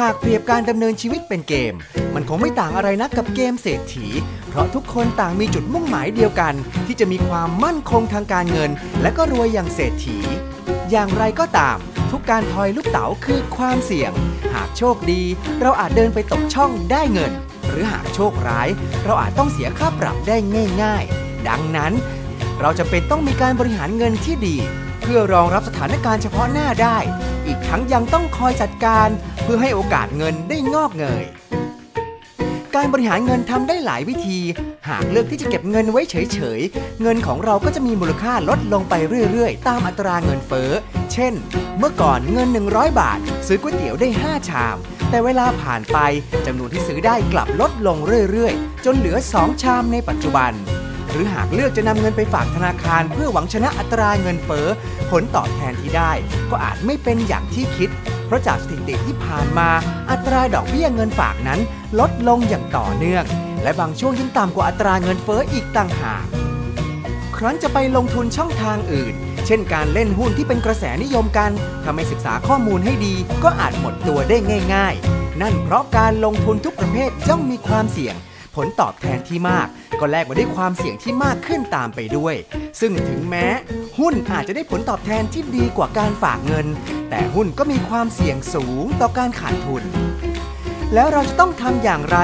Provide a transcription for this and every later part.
หากเปรียบการดำเนินชีวิตเป็นเกม มันคงไม่ต่างอะไรนักกับเกมเศรษฐี เพราะทุกคนต่างมีจุดมุ่งหมายเดียวกัน ที่จะมีความมั่นคงทางการเงิน และก็รวยอย่างเศรษฐี อย่างไรก็ตาม ทุกการทอยลูกเต๋าคือความเสี่ยง หากโชคดี เราอาจเดินไปตกช่องได้เงิน หรือหากโชคร้าย เราอาจต้องเสียค่าปรับได้ง่าย ๆ ดังนั้น เราจะเป็นต้องมีการบริหารเงินที่ดี พื่อรองรับสถานการณ์เฉพาะหน้าได้ อีกทั้งยังต้องคอยจัดการเพื่อให้โอกาสเงินได้งอกเงย การบริหารเงินทำได้หลายวิธี หากเลือกที่จะเก็บเงินไว้เฉยๆ เงินของเราก็จะมีมูลค่าลดลงไปเรื่อยๆ ตามอัตราเงินเฟ้อ เช่น เมื่อก่อนเงิน 100 บาท ซื้อก๋วยเตี๋ยวได้ 5 ชาม แต่เวลาผ่านไปจำนวนที่ซื้อได้กลับลดลงเรื่อยๆ จนเหลือ 2 ชามในปัจจุบัน หรือหากเลือกจะนำเงินไปฝากธนาคาร เพื่อหวังชนะอัตราเงินเฟ้อผลตอบแทนที่ได้ ก็อาจไม่เป็นอย่างที่คิด เพราะจากสถิติที่ผ่านมา อัตราดอกเบี้ยเงินฝากนั้น ลดลงอย่างต่อเนื่อง และบางช่วงยังต่ำกว่าอัตราเงินเฟ้ออีกต่างหากครั้นจะไปลงทุนช่องทางอื่น เช่นการเล่นหุ้นที่เป็นกระแสนิยมกันถ้าไม่ศึกษาข้อมูลให้ดี ก็อาจหมดตัวได้ง่าย ๆ นั่นเพราะการลงทุนทุกประเภทย่อมมีความเสี่ยง ผลตอบแทนที่มาก ก็แลกมาด้วยความเสี่ยงที่มากขึ้นตามไปด้วย ซึ่งถึงแม้ หุ้นอาจจะได้ผลตอบแทนที่ดีกว่าการฝากเงิน แต่หุ้นก็มีความเสี่ยงสูงต่อการขาดทุน แล้วเราจะต้องทำอย่างไร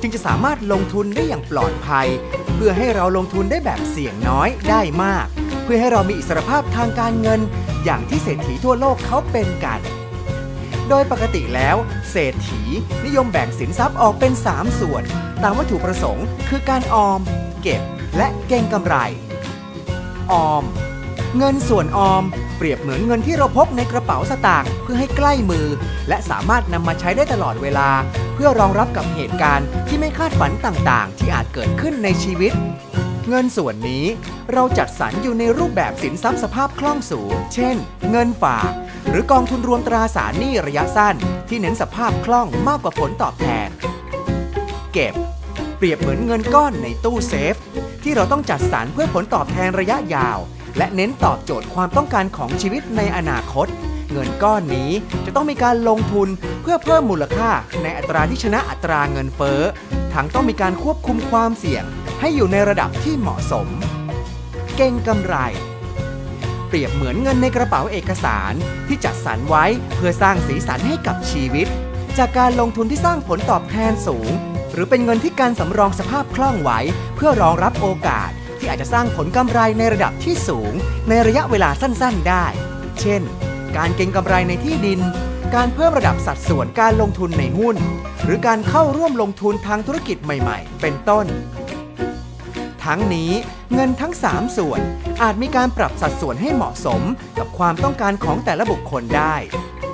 จึงจะสามารถลงทุนได้อย่างปลอดภัย เพื่อให้เราลงทุนได้แบบเสี่ยงน้อยได้มาก เพื่อให้เรามีอิสรภาพทางการเงิน อย่างที่เศรษฐีทั่วโลกเขาเป็นกันโดยปกติแล้ว เศรษฐีนิยมแบ่งสินทรัพย์ออกเป็น 3 ส่วน ตามวัตถุประสงค์ คือการออม เก็บ และเก็งกำไร ออม เงินส่วนออม เปรียบเหมือนเงินที่เราพกในกระเป๋าสตางค์เพื่อให้ใกล้มือ และสามารถนำมาใช้ได้ตลอดเวลา เพื่อรองรับกับเหตุการณ์ที่ไม่คาดฝันต่างๆ ที่อาจเกิดขึ้นในชีวิต เงินส่วนนี้เราจัดสรรอยู่ในรูปแบบสินทรัพย์สภาพคล่องสูง เช่น เงินฝาก หรือกองทุนรวมตราสารหนี้ระยะสั้น ที่เน้นสภาพคล่องมากกว่าผลตอบแทน เก็บ รียบเหมือนเงินก้อนในตู้เซฟ ที่เราต้องจัดสรรเพื่อผลตอบแทนระยะยาว และเน้นตอบโจทย์ความต้องการของชีวิตในอนาคต เงินก้อนนี้จะต้องมีการลงทุนเพื่อเพิ่มมูลค่าในอัตราที่ชนะอัตราเงินเฟ้อทั้งต้องมีการควบคุมความเสี่ยง ให้อยู่ในระดับที่เหมาะสม เก่งกำไร เปรียบเหมือนเงินในกระเป๋าเอกสารที่จัดสรรไว้เพื่อสร้างสีสันให้กับชีวิต จากการลงทุนที่สร้างผลตอบแทนสูง หรือเป็นเงินที่การสำรองสภาพคล่องไว้ เพื่อรองรับโอกาสที่อาจจะสร้างผลกำไรในระดับที่สูง ในระยะเวลาสั้นๆได้ เช่น การเก็งกำไรในที่ดิน การเพิ่มระดับสัดส่วนการลงทุนในหุ้น หรือการเข้าร่วมลงทุนทางธุรกิจใหม่ๆ เป็นต้น ทั้งนี้เงินทั้ง 3 ส่วน อาจมีการปรับสัดส่วนให้เหมาะสมกับความต้องการของแต่ละบุคคลได้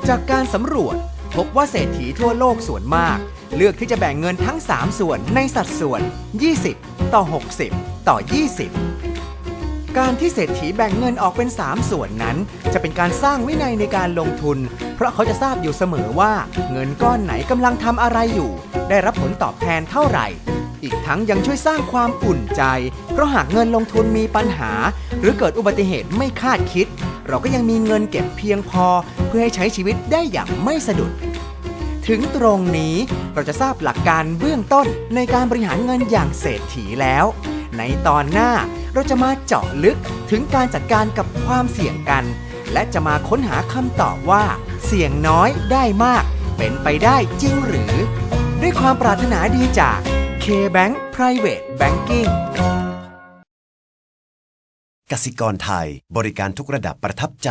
จากการสำรวจพบว่าเศรษฐีทั่วโลกส่วนมาก เลือกที่จะแบ่งเงินทั้ง 3 ส่วนในสัดส่วน 20 ต่อ 60 ต่อ 20 การที่เศรษฐีแบ่งเงินออกเป็น 3 ส่วนนั้น จะเป็นการสร้างวินัยในการลงทุน เพราะเขาจะทราบอยู่เสมอว่า เงินก้อนไหนกำลังทำอะไรอยู่ ได้รับผลตอบแทนเท่าไหร่ อีกทั้งยังช่วยสร้างความอุ่นใจ เพราะหากเงินลงทุนมีปัญหา หรือเกิดอุบัติเหตุไม่คาดคิด เราก็ยังมีเงินเก็บเพียงพอ เพื่อให้ใช้ชีวิตได้อย่างไม่สะดุด ถึงตรงนี้เราจะทราบหลักการเบื้องต้นในการบริหารเงินอย่างเศรษฐีแล้ว ในตอนหน้าเราจะมาเจาะลึกถึงการจัดการกับความเสี่ยงกัน และจะมาค้นหาคำตอบว่า เสี่ยงน้อยได้มาก เป็นไปได้จริงหรือ ด้วยความปรารถนาดีจาก K-Bank Private Banking กสิกรไทยบริการทุกระดับประทับใจ